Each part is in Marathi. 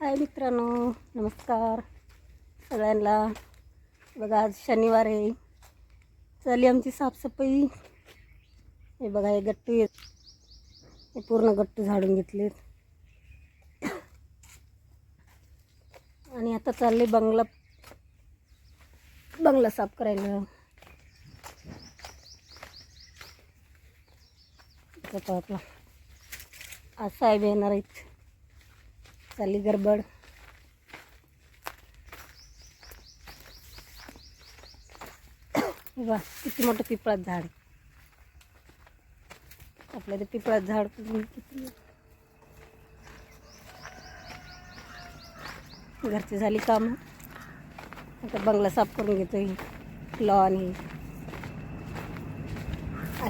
हाय मित्रांनो नमस्कार. सगळ्यांना. बघा आज शनिवार आहे. चालली आमची साफसफाई. हे बघा हे गट्टू आहेत. हे पूर्ण गट्टू झाडून घेतलेत. आणि आता चालले बंगला बंगला साफ करायला. आपला. आज साहेब येणार आहेत. चालली गडबड. वा बा किती मोठं पिपळात झाड. आपल्या ते पिपळात झाड पण किती घरची झाली काम. आता बंगला साफ करून घेतो लॉन ही.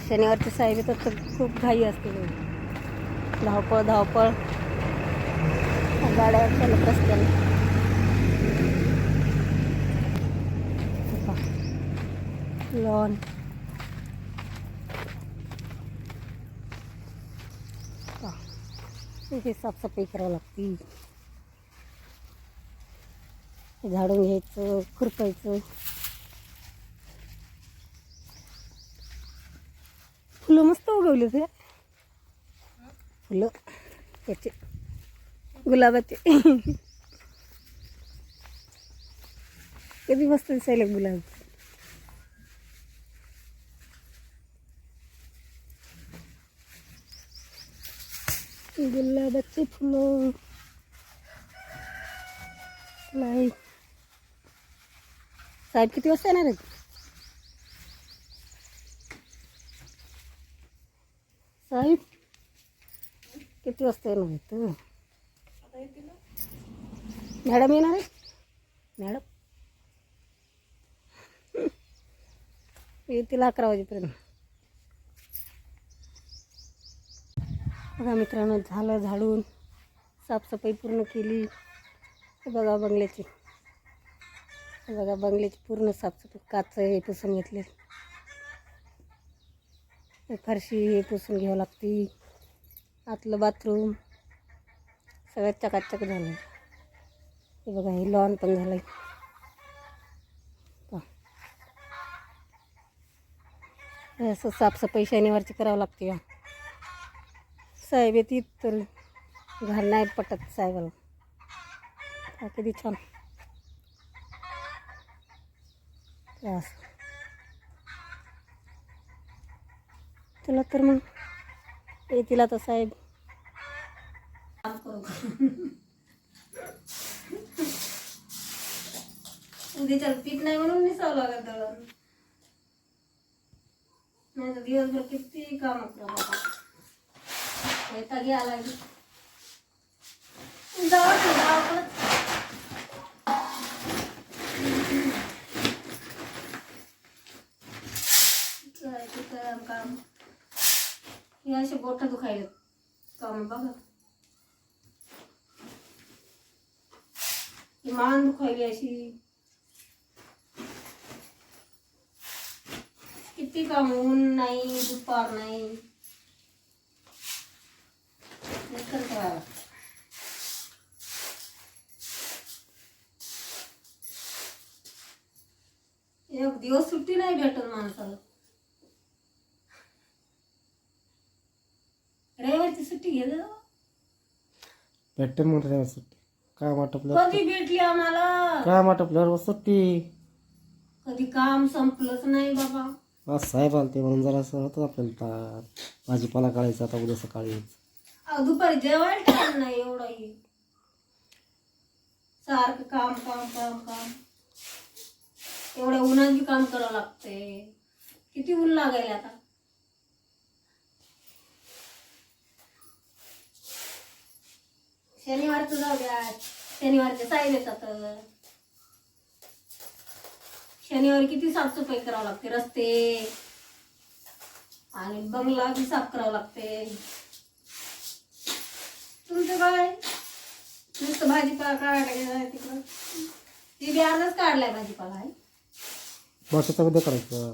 शनिवारचे साहेब येतात तर खूप घाई असते. धावपळ धावपळ. गाड्या चालत रस्त्याला लॉन. हे साफसफाई करावं लागते. झाडून घ्यायचं खुरपायचं. फुलं मस्त उगवली ते फुलं त्याचे. गुलाबाचे. कधी मस्त दिसायला गुलाब. गुलाबाचे फुलं. नाही. साहेब किती वाजता येणार आहेत? साहेब किती वाजता येणार आहेत? मॅडम येणार आहे? मॅडम? येतील अकरा वाजेपर्यंत. बघा मित्रांनो झालं झाडून. साफसफाई पूर्ण केली. बघा बंगल्याची. बघा बंगल्याची पूर्ण साफसफाई. काच हे पुसून घेतले. फरशी हे पुसून घ्यावं लागते. आतलं बाथरूम. सगळ्यात चकाचक झालं. हे बघा हे लॉन पण झालं आहे असं साफसफाई शनिवारची करावं लागते या. साहेब येते तर घाल नाही पटत साहेबाला. किती छान. असं. चला तर मग. येतील आता साहेब काम करू. उद्याच्या पीठ नाही म्हणून निसावं लागत दळण नाही तर दिवसभर किती काम करा बाबा. वैतागी आला जाऊ गावाकडं काम. हे असे बोट दुखायला काम बघा. ही मान दुखायली अशी. किती काम ऊन नाही दुपार नाही. करावं एक दिवस सुट्टी नाही भेटत माणसाला. रविवारची सुट्टी घेत भेटत मग रे सुट्टी. काम आटपलं कधी भेटली आम्हाला? काम आटपल्यावर सुट्टी. कधी काम संपलंच नाही बाबा. आज साहेब आलते म्हणून जरा असं होतं आपल्याला ताप. भाजीपाला काढायचा आता उद्या सकाळी अहो, दुपारी जेवायला टाइम नाही एवढाही सारखं काम काम काम काम. एवढ्या उन्हात बी काम करावं लागतंय किती ऊन लागायला आता. शनिवारचं जाऊ द्या. साहेब येतात. शनिवारी किती साफसफाई करावं लागते? रस्ते. आणि बंगला बी साफ करावं लागते. तुमचं काय? नुसतं भाजीपाला काढायला तिकडं? ती बी अर्धच काढलाय भाजीपाला आहे वर्षाचा उद्या करायचं.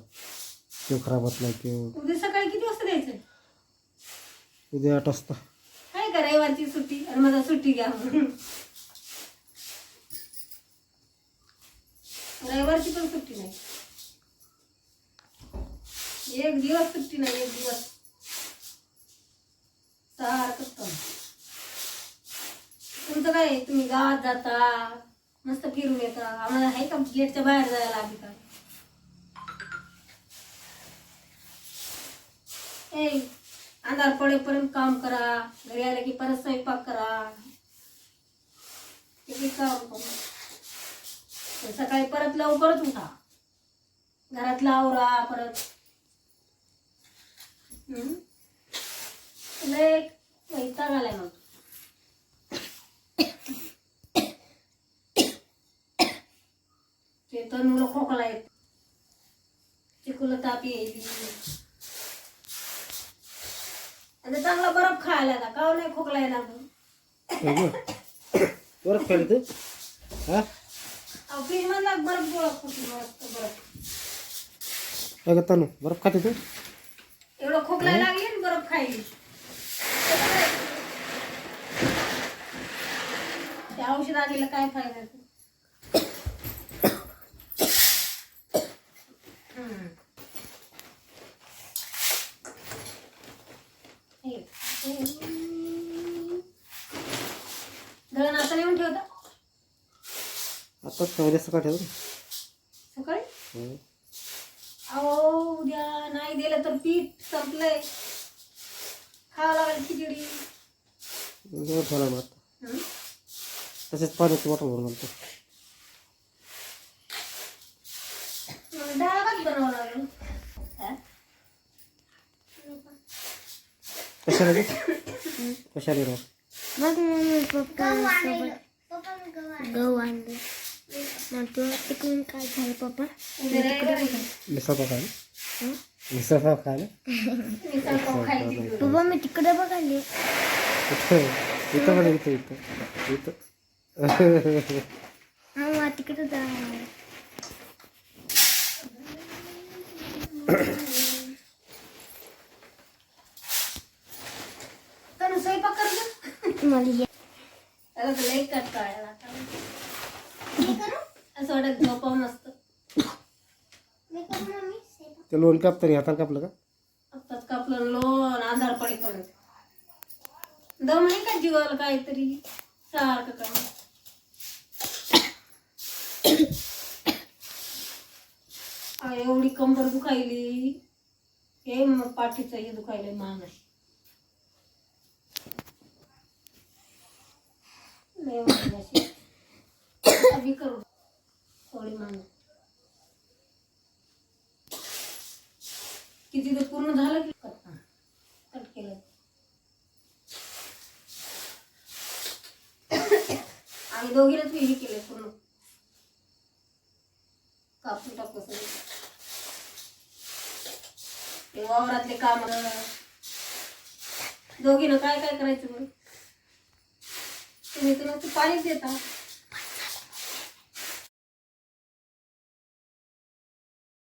किव खराब होत नाही किव. उद्या सकाळी किती वाजता द्यायचं? उद्या आठ वाजता. का रविवारची सुट्टी? आणि माझा सुट्टी घ्या. रविवारची पण सुट्टी नाही. एक दिवस सुट्टी नाही एक दिवस. तुमचं काय तुम्ही गावात जाता मस्त फिरून येता. आम्हाला आहे का गेटच्या बाहेर जायला आधी का पगार पडेपर्यंत काम करा. घरी आले की परत स्वयंपाक करा. किती काम करू? सकाळी परत लवकरच उठा. घरातला आवरा परत. हम्म? लय वैताग आलाय मग. ते तर मुलं खोकला येत. चिकूला ताप येईल. चांगला बरफ खायला का नाही खोकला येणार मग? बरं खाली तू हा? अहो फ्रीज मधला बरफ गोळा बरफ. अगं तनु बरं खाते तू? एवढं खोकला लागली ना बरफ खायली त्या औषध आलेला काय फायदा हम्म. हे, हे. दळण आता नेऊन ठेवता आताच उद्या सकाळ ठेव सकाळी? हं. अहो उद्या नाही दिलं तर पीठ संपलंय. खावं लागेल खिचडी. जेवण ठेवला मग आता. हं? तसेच पाण्याची बॉटल भरून आणतो. मग डाळ भात लागेल. हा? कशाला कशाला मग मम्मी पप्पा गहू आणले मग तू तिकडून काय झालं पप्पा उद्या रविवार आहे. मिसळ पाव खायला मिसळ पाव खायला. पप्पा मी तिकडे बघाले इथं बघा इथं इथं इथं हा तिकडे जा तर स्वयंपाक कर मला लई कट काढायला आता. असं वाटत झोपाव मस्त ते लोण काप तरी हाताला कापलं का? आत्ताच कापलं लोन आधार पडेपर्यंत दम नाही का जीवाला काहीतरी? सारखं काम एवढी कंबर दुखायली. हे मग पाठीचं हे दुखायलंय मान आहे लय करू. थोडी मान किती ते पूर्ण झालं की कट कट केलं. आम्ही दोघीलाच हे केलं पूर्ण. कापून टाकू सगळं. ते वावरातले काम. दोघीनं काय काय करायचं बरं? तुम्ही तर पाणीच देता